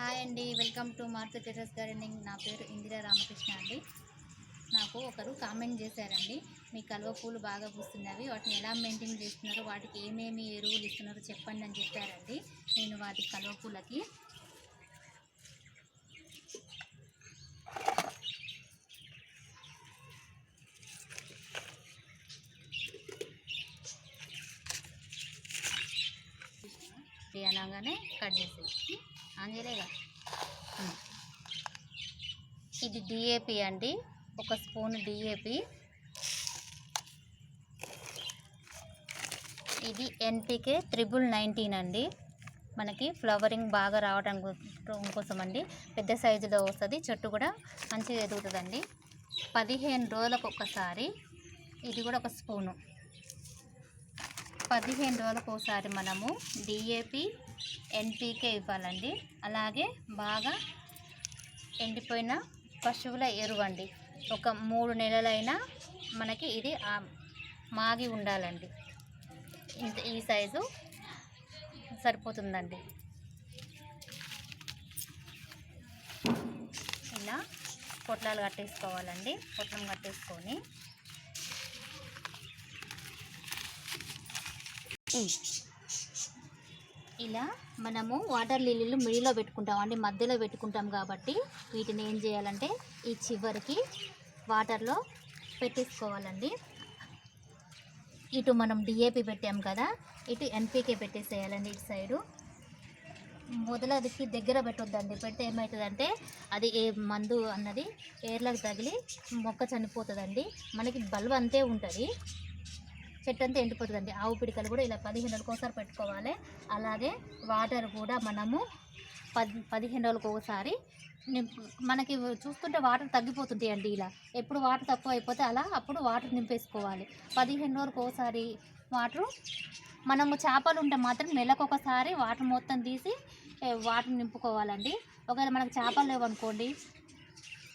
Hi అండి welcome to Martha terrace gardening. నా పేరు ఇందిరా రామకృష్ణ అండి. నాకు ఒకరు కామెంట్ చేశారండి మీ కలువ పూలు బాగా పూస్తున్నవి వాటిని ఎలా మెయింటైన్ చేస్తున్నారో వాటికి ఏమేమి ఎరువులు ఇస్తున్నారో చెప్పండి అని చెప్పారండి. నేను వాటి కలువ పూలకి అనగానే కట్ చేసేసి అంజలేగా ఇది డిఏపి అండి. ఒక స్పూన్ డిఏపి ఇది ఎన్పికే త్రిబుల్ నైన్టీన్ అండి. మనకి ఫ్లవరింగ్ బాగా రావడం కోసం అండి పెద్ద సైజులో వస్తుంది. చెట్టు కూడా మంచిగా ఎదుగుతుందండి. పదిహేను రోజులకు ఒకసారి. ఇది కూడా ఒక స్పూను. పదిహేను రోజులకు ఒకసారి మనము డిఏపి ఎన్పికే ఇవ్వాలండి. అలాగే బాగా ఎండిపోయిన పశువుల ఎరువు అండి ఒక మూడు నెలలైనా మనకి ఇది మాగి ఉండాలండి. ఇంత ఈ సైజు సరిపోతుందండి. ఇలా పొట్లాలు కట్టేసుకోవాలండి. పొట్లం కట్టేసుకొని ఇలా మనము వాటర్ లిల్లీలు మిడిలో పెట్టుకుంటాం అండి మధ్యలో పెట్టుకుంటాం కాబట్టి వీటిని ఏం చేయాలంటే ఈ చివరికి వాటర్లో పెట్టేసుకోవాలండి. ఇటు మనం డిఏపి పెట్టాం కదా ఇటు ఎన్పికే పెట్టేసేయాలండి ఇటు సైడు. మొదలదికి దగ్గర పెట్టొద్దండి పెడితే ఏమవుతుందంటే అది ఏ మందు అన్నది ఏర్లకు తగిలి మొక్క చనిపోతుందండి. మనకి బల్బ్ అంతే ఉంటుంది. చెట్టు అంతా ఎండిపోతుందండి. ఆవు పిడికలు కూడా ఇలా పదిహేను రోజులకు ఒకసారి పెట్టుకోవాలి. అలాగే వాటర్ కూడా మనము పది పదిహేను రోజులకు ఒకసారి నింపు మనకి చూస్తుంటే వాటర్ తగ్గిపోతుంటాయి అండి ఇలా. ఎప్పుడు వాటర్ తక్కువ అయిపోతే అలా అప్పుడు వాటర్ నింపేసుకోవాలి. పదిహేను రోజులకు ఒకసారి వాటరు. మనము చేపలు ఉంటే మాత్రం నెలకు ఒకసారి వాటర్ మొత్తం తీసి వాటర్ నింపుకోవాలండి. ఒకవేళ మనకు చేపలు లేవనుకోండి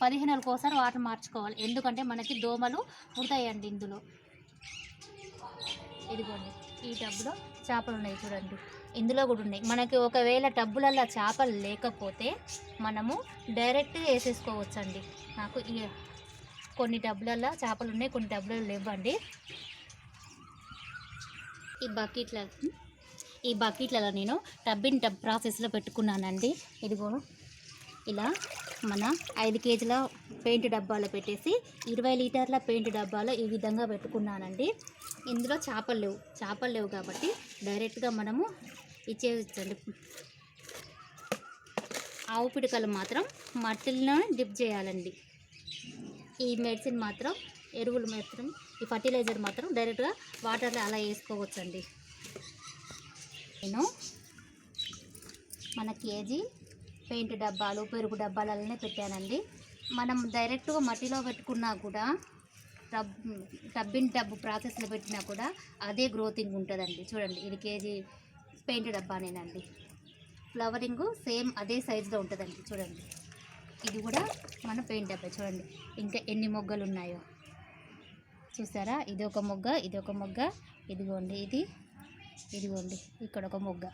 పదిహేను రోజులకు ఒకసారి వాటర్ మార్చుకోవాలి. ఎందుకంటే మనకి దోమలు పుడతాయండి ఇందులో. ఇదిగోండి ఈ టబ్లో చేపలు ఉన్నాయి చూడండి. ఇందులో కూడా ఉన్నాయి. మనకి ఒకవేళ టబ్బులలో చేపలు లేకపోతే మనము డైరెక్ట్గా వేసేసుకోవచ్చండి. నాకు ఈ కొన్ని టబ్బులల్లో చేపలు ఉన్నాయి కొన్ని టబ్బులలో లేవండి. ఈ బకెట్ల ఈ బకెట్లలో నేను టబ్బిన్ టబ్ ప్రాసెస్లో పెట్టుకున్నానండి. ఇదిగో ఇలా మన ఐదు కేజీల పెయింట్ డబ్బాలో పెట్టేసి ఇరవై లీటర్ల పెయింట్ డబ్బాలో ఈ విధంగా పెట్టుకున్నానండి. ఇందులో చేపలు లేవు. చేపలు లేవు కాబట్టి డైరెక్ట్గా మనము ఇచ్చేయచ్చండి. ఆవు పిడకలు మాత్రం మట్టిలో డిప్ చేయాలండి. ఈ మెడిసిన్ మాత్రం ఎరువులు మాత్రం ఈ ఫర్టిలైజర్ మాత్రం డైరెక్ట్గా వాటర్లో అలా వేసుకోవచ్చండి. నేను మన కేజీ పెయింట్ డబ్బాలు పెరుగు డబ్బాలు అలానే పెట్టానండి. మనం డైరెక్ట్గా మట్టిలో పెట్టుకున్నా కూడా టబ్ టబ్బిన్ టబ్ ప్రాసెస్లో పెట్టినా కూడా అదే గ్రోతింగ్ ఉంటుందండి. చూడండి ఇది కేజీ పెయింట్ డబ్బానేనండి. ఫ్లవరింగ్ సేమ్ అదే సైజులో ఉంటుందండి చూడండి. ఇది కూడా మన పెయింట్ డబ్బా చూడండి. ఇంకా ఎన్ని మొగ్గలు ఉన్నాయో చూసారా? ఇది ఒక మొగ్గ ఇది ఒక మొగ్గ. ఇదిగోండి ఇది. ఇదిగోండి ఇక్కడ ఒక మొగ్గ.